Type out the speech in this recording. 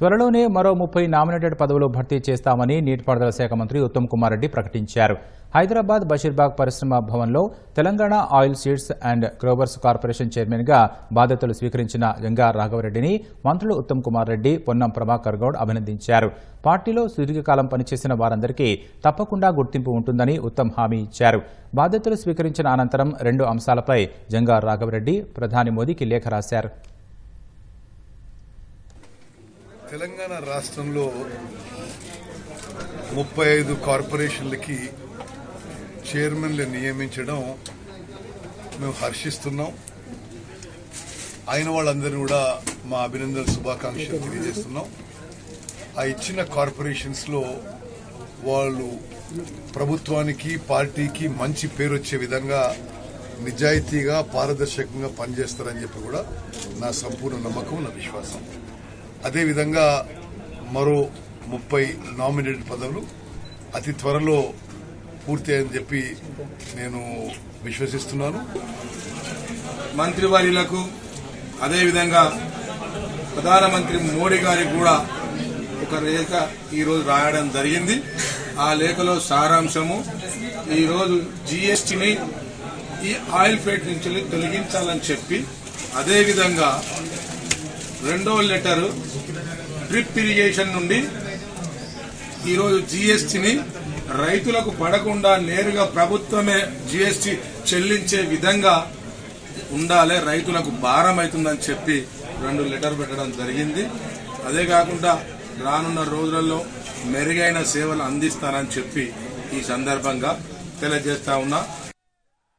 త్వరలోనే మరో ముప్పై నామినేటెడ్ పదవులు భర్తీ చేస్తామని నీటిపారుదల శాఖ మంత్రి ఉత్తమ్ కుమార్ రెడ్డి ప్రకటించారు. హైదరాబాద్ బషీర్బాగ్ పరిశ్రమ భవన్లో Telangana oil seeds and growers corporation చైర్మన్గా బాధ్యతలు స్వీకరించిన గంగా రాఘవరెడ్డిని మంత్రులు ఉత్తమ్ కుమార్ రెడ్డి పొన్నం ప్రభాకర్ గౌడ్ అభినందించారు. పార్టీలో సుదీర్ఘకాలం పనిచేసిన వారందరికీ తప్పకుండా గుర్తింపు ఉంటుందని ఉత్తమ్ హామీ ఇచ్చారు. బాధ్యతలు స్వీకరించిన అనంతరం రెండు అంశాలపై జంగా రాఘవరెడ్డి ప్రధాని మోదీకి లేఖ రాశారు. తెలంగాణ రాష్ట్రంలో ముప్పై ఐదు కార్పొరేషన్లకి చైర్మన్లు నియమించడం మేము హర్షిస్తున్నాం. అయిన వాళ్ళందరూ కూడా మా అభినందన శుభాకాంక్షలు తెలియజేస్తున్నాం. ఆ ఇచ్చిన కార్పొరేషన్స్లో వాళ్ళు ప్రభుత్వానికి పార్టీకి మంచి పేరు వచ్చే విధంగా నిజాయితీగా పారదర్శకంగా పనిచేస్తారని చెప్పి కూడా నా సంపూర్ణ నమ్మకం నా విశ్వాసం. అదేవిధంగా మరో ముప్పై నామినేటెడ్ పదవులు అతి త్వరలో పూర్తయ్యని చెప్పి నేను విశ్వసిస్తున్నాను. మంత్రివర్యులకు అదేవిధంగా ప్రధానమంత్రి మోడీ గారికి కూడా ఒక లేఖ ఈరోజు రాయడం జరిగింది. ఆ లేఖలో సారాంశము ఈరోజు జీఎస్టీని ఈ ఆయిల్ ఫేట్ నుంచి తొలగించాలని చెప్పి అదేవిధంగా రెండో లెటర్ డ్రిప్ ఇరిగేషన్ నుండి ఈరోజు జిఎస్టిని రైతులకు పడకుండా నేరుగా ప్రభుత్వమే జీఎస్టీ చెల్లించే విధంగా ఉండాలి రైతులకు భారం అవుతుందని చెప్పి రెండు లెటర్ పెట్టడం జరిగింది. అదే కాకుండా రానున్న రోజులలో మెరుగైన సేవలు అందిస్తానని చెప్పి ఈ సందర్భంగా తెలియజేస్తా ఉన్నా.